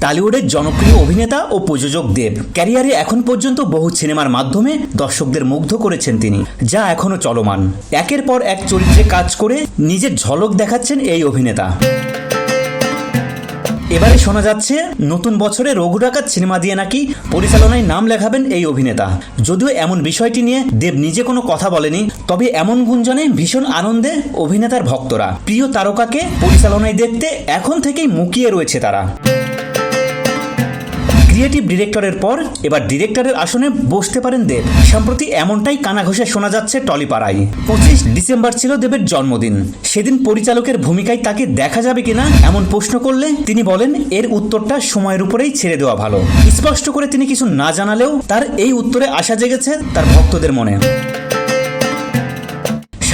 টালিউডের জনপ্রিয় অভিনেতা ও প্রযোজক দেব। ক্যারিয়ারে এখন পর্যন্ত বহু সিনেমার মাধ্যমে দর্শকদের মুগ্ধ করেছেন তিনি, যা এখনও চলমান। একের পর এক চরিত্রে কাজ করে নিজের ঝলক দেখাচ্ছেন এই অভিনেতা। এবারে শোনা যাচ্ছে, নতুন বছরে রঘু ডাকাত সিনেমা দিয়ে নাকি পরিচালনায় নাম লেখাবেন এই অভিনেতা। যদিও এমন বিষয়টি নিয়ে দেব নিজে কোনো কথা বলেনি, তবে এমন গুঞ্জনে ভীষণ আনন্দে অভিনেতার ভক্তরা। প্রিয় তারকাকে পরিচালনায় দেখতে এখন থেকেই মুখিয়ে রয়েছে তারা। ক্রিয়েটিভ ডিরেক্টরের পর এবার ডিরেক্টরের আসনে বসতে পারেন দেব। সম্প্রতি এমনটাই কানাঘষে শোনা যাচ্ছে টলিপাড়ায়। পঁচিশ ডিসেম্বর ছিল দেবের জন্মদিন। সেদিন পরিচালকের ভূমিকায় তাকে দেখা যাবে কিনা এমন প্রশ্ন করলে তিনি বলেন, এর উত্তরটা সময়ের উপরেই ছেড়ে দেওয়া ভালো। স্পষ্ট করে তিনি কিছু না জানালেও তার এই উত্তরে আশা জেগেছে তার ভক্তদের মনে।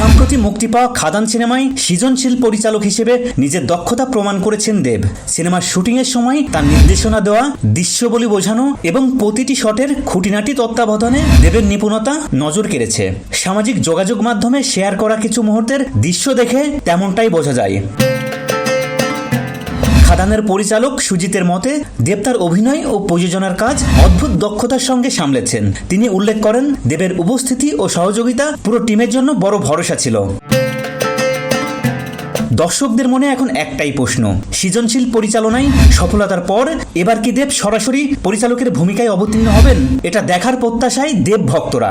সম্প্রতি মুক্তি পাওয়া খাদান সিনেমায় সৃজনশীল পরিচালক হিসেবে নিজের দক্ষতা প্রমাণ করেছেন দেব। সিনেমার শুটিংয়ের সময় তার নির্দেশনা দেওয়া দৃশ্যবলী বোঝানো এবং প্রতিটি শটের খুঁটিনাটি তত্ত্বাবধানে দেবের নিপুণতা নজর কেড়েছে। সামাজিক যোগাযোগ মাধ্যমে শেয়ার করা কিছু মুহূর্তের দৃশ্য দেখে তেমনটাই বোঝা যায়। খাদানের পরিচালক সুজিতের মতে, দেবতার অভিনয় ও প্রযোজনার কাজ অদ্ভুত দক্ষতার সঙ্গে সামলেছেন। তিনি উল্লেখ করেন, দেবের উপস্থিতি ও সহযোগিতা পুরো টিমের জন্য বড় ভরসা ছিল। দর্শকদের মনে এখন একটাই প্রশ্ন, সৃজনশীল পরিচালনায় সফলতার পর এবার কি দেব সরাসরি পরিচালকের ভূমিকায় অবতীর্ণ হবেন? এটা দেখার প্রত্যাশায় দেব ভক্তরা।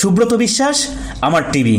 সুব্রত বিশ্বাস, আমার টিভি।